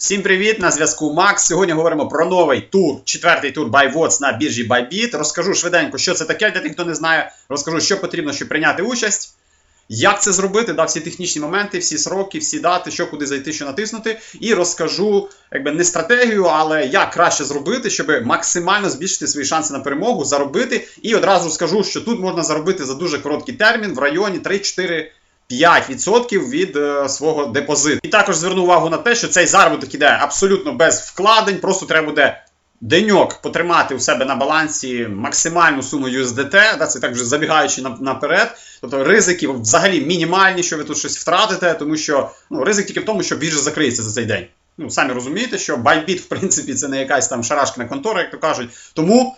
Всім привіт! На зв'язку Макс. Сьогодні говоримо про новий тур, четвертий тур BuyWatts на біржі Bybit. Розкажу швиденько, що це таке для тих, хто не знає. Розкажу, що потрібно, щоб прийняти участь. Як це зробити, да, всі технічні моменти, всі сроки, всі дати, що куди зайти, що натиснути. І розкажу якби не стратегію, але як краще зробити, щоб максимально збільшити свої шанси на перемогу, заробити. І одразу скажу, що тут можна заробити за дуже короткий термін в районі 3-4. 5% від е, свого депозиту. І також зверну увагу на те, що цей заробіток іде абсолютно без вкладень, просто треба буде деньок потримати у себе на балансі максимальну суму USDT, да, це так вже забігаючи наперед. Тобто ризики взагалі мінімальні, що ви тут щось втратите, тому що ну, ризик тільки в тому, що біржа закриється за цей день. Ну, самі розумієте, що Bybit, в принципі, це не якась там шарашкина контора, як то кажуть. Тому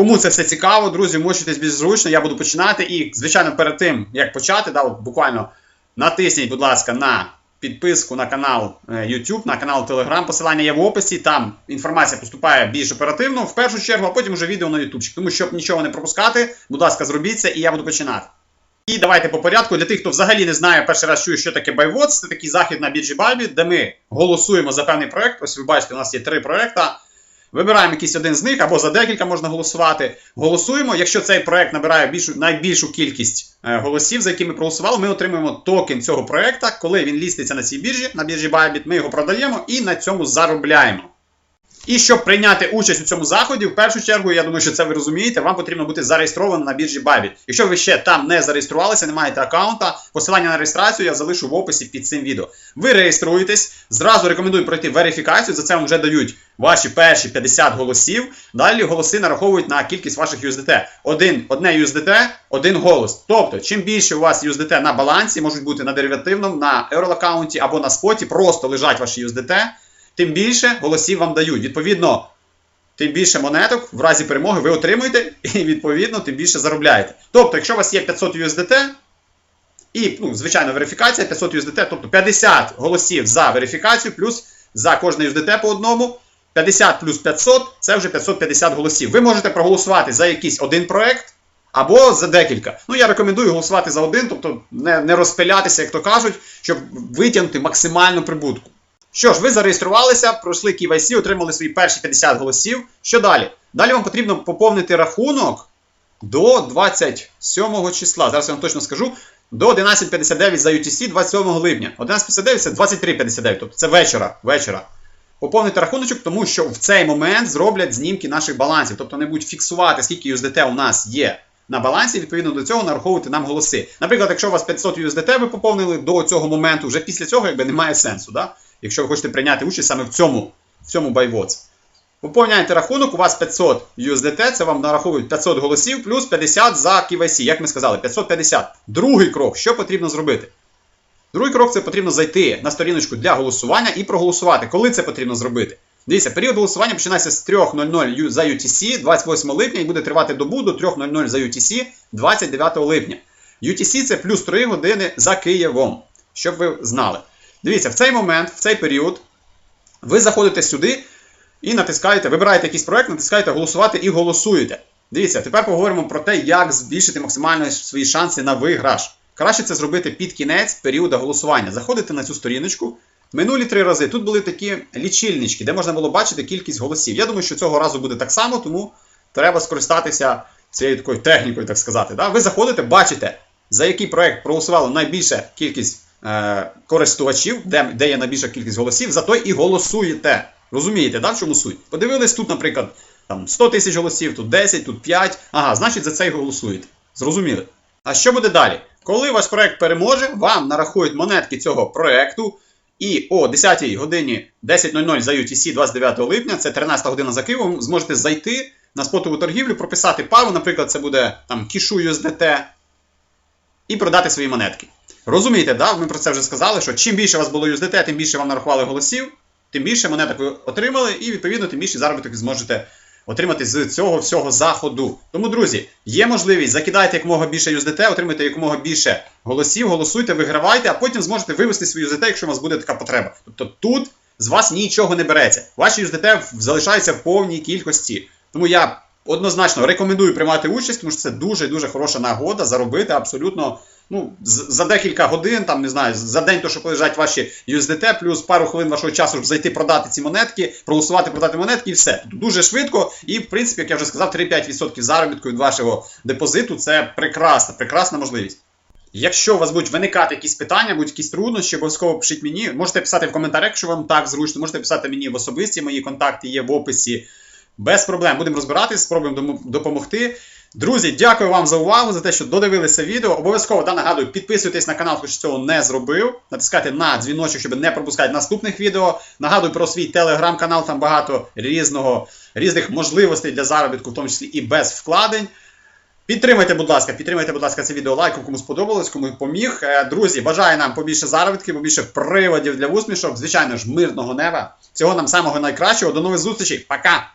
Кому це все цікаво, друзі, мочитесь більш зручно, я буду починати. І, звичайно, перед тим, як почати, да, буквально натисніть, будь ласка, на підписку на канал е, YouTube, на канал Telegram. Посилання є в описі. Там інформація поступає більш оперативно, в першу чергу, а потім вже відео на YouTube. Тому щоб нічого не пропускати, будь ласка, зробіть це, і я буду починати. І давайте по порядку. Для тих, хто взагалі не знає, перший раз чує, що таке BuyWatts, це такий захід на біржі Bybit, де ми голосуємо за певний проект. Ось ви бачите, у нас є три проекти. Вибираємо якийсь один з них або за декілька можна голосувати. Голосуємо. Якщо цей проект набирає більшу, найбільшу кількість е, голосів, за які ми проголосували, ми отримуємо токен цього проекта. Коли він ліститься на цій біржі, на біржі Bybit, ми його продаємо і на цьому заробляємо. І щоб прийняти участь у цьому заході, в першу чергу, я думаю, що це ви розумієте, вам потрібно бути зареєстрованим на біржі Bybit. Якщо ви ще там не зареєструвалися, не маєте аккаунта, посилання на реєстрацію я залишу в описі під цим відео. Ви реєструєтесь, зразу рекомендую пройти верифікацію, за це вам вже дають ваші перші 50 голосів. Далі голоси нараховують на кількість ваших USDT. Один, одне USDT, один голос. Тобто, чим більше у вас USDT на балансі, можуть бути на деривативному, на Euro аккаунті або на споті, просто лежать ваші USDT, тим більше голосів вам дають. Відповідно, тим більше монеток в разі перемоги ви отримуєте, і відповідно тим більше заробляєте. Тобто, якщо у вас є 500 USDT, і, ну, звичайно, верифікація 500 USDT, тобто 50 голосів за верифікацію, плюс за кожне USDT по одному. 50 плюс 500 це вже 550 голосів. Ви можете проголосувати за якийсь один проект або за декілька. Ну, я рекомендую голосувати за один, тобто не, не розпилятися, як то кажуть, щоб витягнути максимальну прибутку. Що ж, ви зареєструвалися, пройшли KYC, отримали свої перші 50 голосів. Що далі? Далі вам потрібно поповнити рахунок до 27 числа. Зараз я вам точно скажу. До 11.59 за UTC 27 липня. 11.59 це 23.59, тобто це вечора. вечора. Поповнити рахуночок, тому що в цей момент зроблять знімки наших балансів. Тобто не будуть фіксувати, скільки USDT у нас є на балансі, відповідно до цього нараховувати нам голоси. Наприклад, якщо у вас 500 USDT ви поповнили до цього моменту, вже після цього якби немає сенсу. Да? Якщо ви хочете прийняти участь саме в цьому, в цьому BuyWatts. Поповняєте рахунок, у вас 500 USDT, це вам нараховують 500 голосів, плюс 50 за KYC, як ми сказали, 550. Другий крок, що потрібно зробити? Другий крок це потрібно зайти на сторіночку для голосування і проголосувати. Коли це потрібно зробити? Дивіться, період голосування починається з 3.00 за UTC 28 липня і буде тривати добу до 3.00 за UTC 29 липня. UTC це плюс 3 години за Києвом, щоб ви знали. Дивіться, в цей момент, в цей період, ви заходите сюди і натискаєте, вибираєте якийсь проект, натискаєте голосувати і голосуєте. Дивіться, тепер поговоримо про те, як збільшити максимально свої шанси на виграш. Краще це зробити під кінець періоду голосування. Заходите на цю сторіночку. Минулі три рази тут були такі лічильнички, де можна було бачити кількість голосів. Я думаю, що цього разу буде так само, тому треба скористатися цією такою технікою, так сказати. Да? Ви заходите, бачите, за який проект проголосувало найбільша кількість користувачів, де, де є найбільша кількість голосів, за той і голосуєте. Розумієте, да, в чому суть? Подивились тут, наприклад, там 100 тисяч голосів, тут 10, тут 5. Ага, значить за це і голосуєте. Зрозуміли. А що буде далі? Коли ваш проект переможе, вам нарахують монетки цього проекту. І о 10 годині 10.00 за UTC 29 липня, це 13 година за Києвом, зможете зайти на спотову торгівлю, прописати пару, наприклад, це буде там кішу USDT, і продати свої монетки. Розумієте, да? ми про це вже сказали, що чим більше у вас було USDT, тим більше вам нарахували голосів, тим більше монеток ви отримали, і відповідно тим більше заробіток зможете отримати з цього всього заходу. Тому, друзі, є можливість, закидайте якомога більше USDT, отримайте якомога більше голосів, голосуйте, вигравайте, а потім зможете вивести свій USDT, якщо у вас буде така потреба. Тобто тут з вас нічого не береться. Ваші USDT залишаються в повній кількості. Тому я однозначно рекомендую приймати участь, тому що це дуже дуже хороша нагода заробити абсолютно Ну, за декілька годин, там не знаю, за день то, що полежать ваші USDT, плюс пару хвилин вашого часу, щоб зайти продати ці монетки, проголосувати, продати монетки, і все. Дуже швидко. І, в принципі, як я вже сказав, 3-5% заробітку від вашого депозиту це прекрасна, прекрасна можливість. Якщо у вас будуть виникати якісь питання, будуть якісь труднощі, обов'язково пишіть мені. Можете писати в коментарях, якщо вам так зручно, можете писати мені в особисті, мої контакти є в описі. Без проблем. Будемо розбиратись, спробуємо допомогти. Друзі, дякую вам за увагу, за те, що додивилися відео. Обов'язково да, нагадую, підписуйтесь на канал, хто цього не зробив. Натискайте на дзвіночок, щоб не пропускати наступних відео. Нагадую про свій телеграм-канал, там багато різного, різних можливостей для заробітку, в тому числі і без вкладень. Підтримайте, будь ласка, підтримайте, будь ласка, це відео лайком, кому сподобалось, кому поміг. Е, Друзі, бажаю нам побільше заробітків, побільше приводів для усмішок. Звичайно ж, мирного неба. Всього нам самого найкращого. До нових зустрічей. Пока!